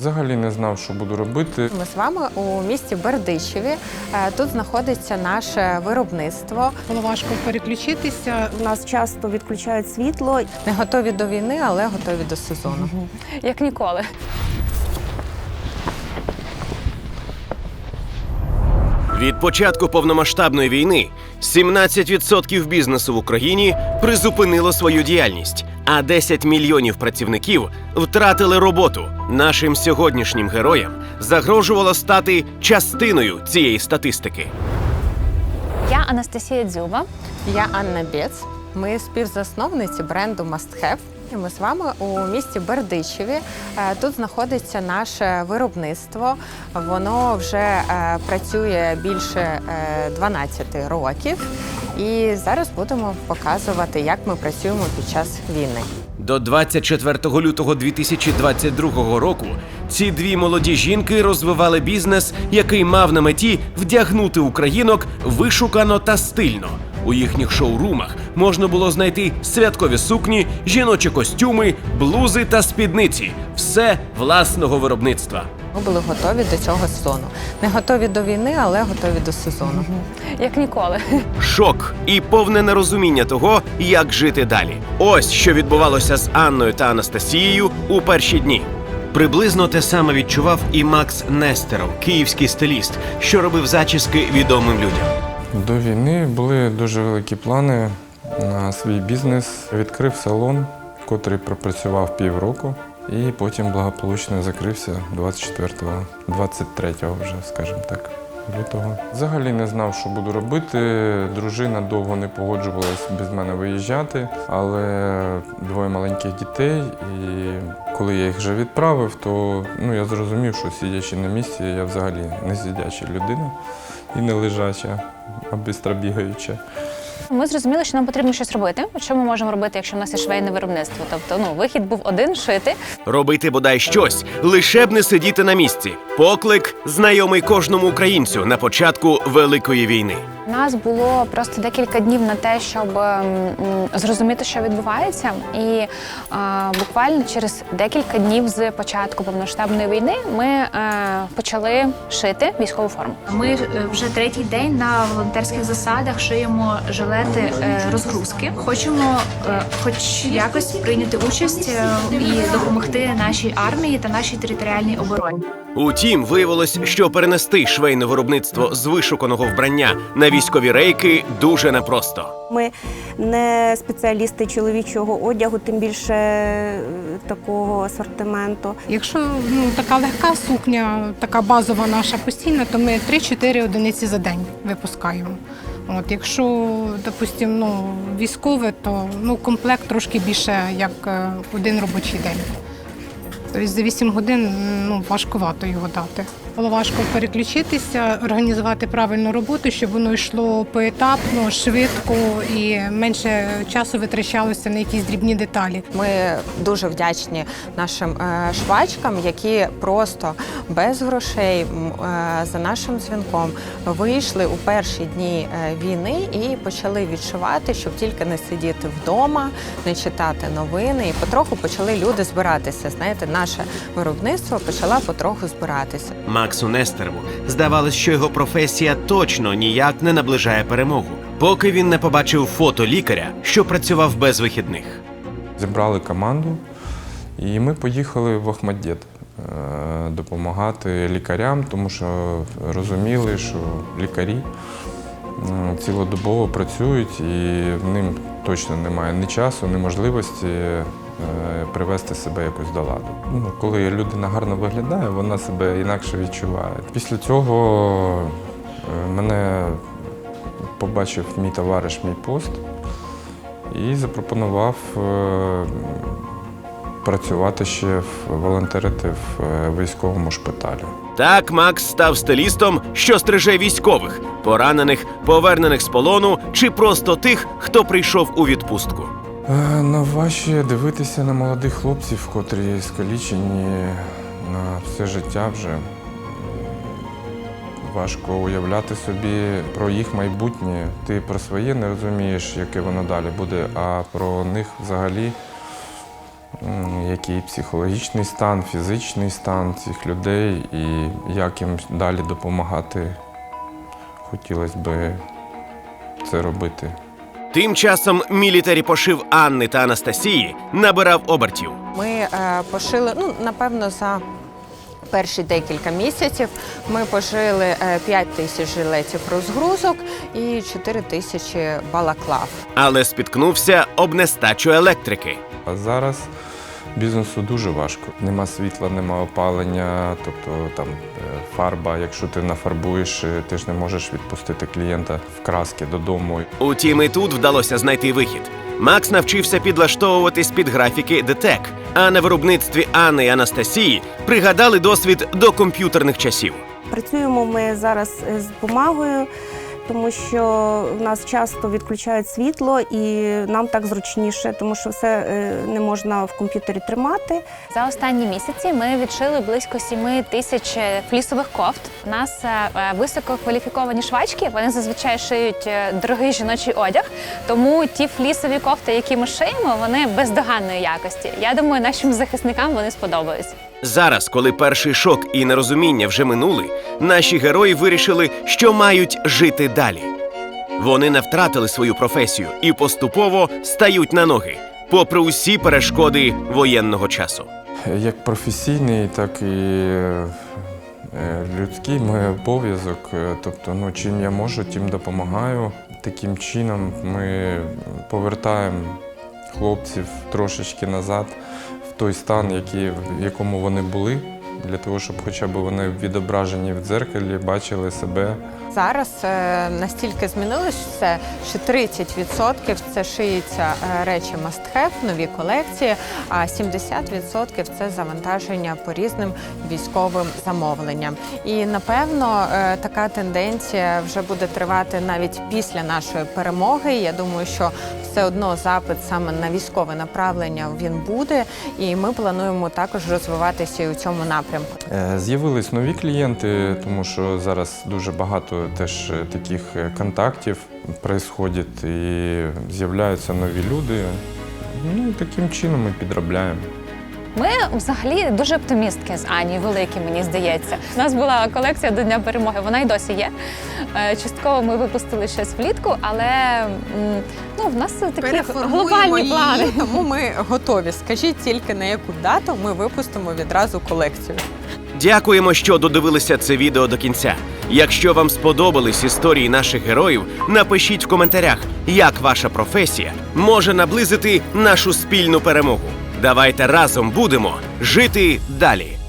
Взагалі не знав, що буду робити. Ми з вами у місті Бердичеві. Е, Тут знаходиться наше виробництво. Було важко переключитися. У нас часто відключають світло. Не готові до війни, але готові до сезону. як ніколи. Від початку повномасштабної війни 17% бізнесу в Україні призупинило свою діяльність, а 10 мільйонів працівників втратили роботу. Нашим сьогоднішнім героям загрожувало стати частиною цієї статистики. Я Анастасія Дзюба. Я Анна Бєц. Ми співзасновниці бренду Must Have. Ми з вами у місті Бердичеві. Е, Тут знаходиться наше виробництво. Воно вже е, працює більше е, 12 років. І зараз будемо показувати, як ми працюємо під час війни. До 24 лютого 2022 року ці дві молоді жінки розвивали бізнес, який мав на меті вдягнути українок вишукано та стильно. У їхніх шоурумах можна було знайти святкові сукні, жіночі костюми, блузи та спідниці все власного виробництва. Ми були готові до цього сезону. Не готові до війни, але готові до сезону. Як ніколи. Шок і повне нерозуміння того, як жити далі. Ось що відбувалося з Анною та Анастасією у перші дні. Приблизно те саме відчував і Макс Нестеров, київський стиліст, що робив зачіски відомим людям. До війни були дуже великі плани на свій бізнес. Відкрив салон, котрий пропрацював півроку, і потім благополучно закрився 24-го, 23-го вже, скажімо так. Лютого. Взагалі не знав, що буду робити. Дружина довго не погоджувалась без мене виїжджати, але двоє маленьких дітей. І коли я їх вже відправив, то ну, я зрозумів, що сидячи на місці, я взагалі не сидяча людина і не лежача, а бистро бігаюча. Ми зрозуміли, що нам потрібно щось робити. Що ми можемо робити, якщо в нас є швейне виробництво? Тобто, ну вихід був один шити. Робити бодай щось, лише б не сидіти на місці. Поклик знайомий кожному українцю на початку великої війни. У нас було просто декілька днів на те, щоб ем, зрозуміти, що відбувається, і е, буквально через декілька днів з початку повноштабної війни ми е, почали шити військову форму. Ми е, вже третій день на волонтерських засадах шиємо жилети е, розгрузки. Хочемо, е, хоч якось прийняти участь і допомогти нашій армії та нашій територіальній обороні. Утім, виявилось, що перенести швейне виробництво з вишуканого вбрання на військові рейки дуже непросто. Ми не спеціалісти чоловічого одягу, тим більше е, такого асортименту. Якщо ну, така легка сукня, така базова наша постійна, то ми 3-4 одиниці за день випускаємо. От, якщо, допустимо, ну, військове, то ну, комплект трошки більше, як е, один робочий день. Тобто за 8 годин ну, важкувато його дати. Було важко переключитися, організувати правильну роботу, щоб воно йшло поетапно, швидко і менше часу витрачалося на якісь дрібні деталі. Ми дуже вдячні нашим е, швачкам, які просто без грошей е, за нашим дзвінком вийшли у перші дні е, війни і почали відшивати, щоб тільки не сидіти вдома, не читати новини. І потроху почали люди збиратися. Знаєте, наше виробництво почало потроху збиратися. Максу Нестерову здавалось, що його професія точно ніяк не наближає перемогу, поки він не побачив фото лікаря, що працював без вихідних. Зібрали команду, і ми поїхали в Охмаддєт е, допомагати лікарям, тому що розуміли, що лікарі е, цілодобово працюють і в ним точно немає ні часу, ні можливості привести себе якось до ладу. Ну, коли людина гарно виглядає, вона себе інакше відчуває. Після цього е, мене побачив мій товариш, мій пост і запропонував е, працювати ще волонтерити в е, військовому шпиталі. Так Макс став стилістом, що стриже військових, поранених, повернених з полону чи просто тих, хто прийшов у відпустку. Ну, дивитися на молодих хлопців, котрі скалічені на все життя вже. Важко уявляти собі про їх майбутнє. Ти про своє не розумієш, яке воно далі буде, а про них взагалі який психологічний стан, фізичний стан цих людей і як їм далі допомагати. Хотілося б це робити. Тим часом мілітарі пошив Анни та Анастасії набирав обертів. Ми е, пошили, ну напевно, за перші декілька місяців ми пошили е, 5 тисяч жилетів розгрузок і 4 тисячі балаклав. але спіткнувся об нестачу електрики. А зараз бізнесу дуже важко. Нема світла, нема опалення, тобто там е, фарба. Якщо ти нафарбуєш, е, ти ж не можеш відпустити клієнта в краски додому. Утім, і тут вдалося знайти вихід. Макс навчився підлаштовуватись під графіки ДТЕК, а на виробництві Анни і Анастасії пригадали досвід до комп'ютерних часів. Працюємо ми зараз е, з бумагою, тому що в нас часто відключають світло, і нам так зручніше, тому що все е, не можна в комп'ютері тримати. За останні місяці ми відшили близько 7 тисяч флісових кофт. У нас е, е, висококваліфіковані швачки. Вони зазвичай шиють е, дорогий жіночий одяг. Тому ті флісові кофти, які ми шиємо, вони бездоганної якості. Я думаю, нашим захисникам вони сподобаються. Зараз, коли перший шок і нерозуміння вже минули, наші герої вирішили, що мають жити далі. Вони не втратили свою професію і поступово стають на ноги, попри усі перешкоди воєнного часу. Як професійний, так і е, людський мій обов'язок. Е, Тобто, ну, чим я можу, тим допомагаю. Таким чином ми повертаємо хлопців трошечки назад в той стан, який, в якому вони були, для того, щоб хоча б вони відображені в дзеркалі, бачили себе. Зараз е, настільки змінилось все, що 30% це шиються е, речі must-have, нові колекції, а 70% це завантаження по різним військовим замовленням. І напевно е, така тенденція вже буде тривати навіть після нашої перемоги. Я думаю, що все одно запит саме на військове направлення він буде, і ми плануємо також розвиватися і у цьому напрямку. З'явились нові клієнти, тому що зараз дуже багато теж е, таких е, контактів происходить і з'являються нові люди. Ну, і таким чином ми підробляємо. Ми взагалі дуже оптимістки з Ані, великі, мені здається. У нас була колекція до Дня перемоги, вона й досі є. Е, Частково ми випустили щось влітку, але ну, в нас такі глобальні плани. тому ми готові. Скажіть тільки на яку дату ми випустимо відразу колекцію. Дякуємо, що додивилися це відео до кінця. Якщо вам сподобались історії наших героїв, напишіть в коментарях, як ваша професія може наблизити нашу спільну перемогу. Давайте разом будемо жити далі.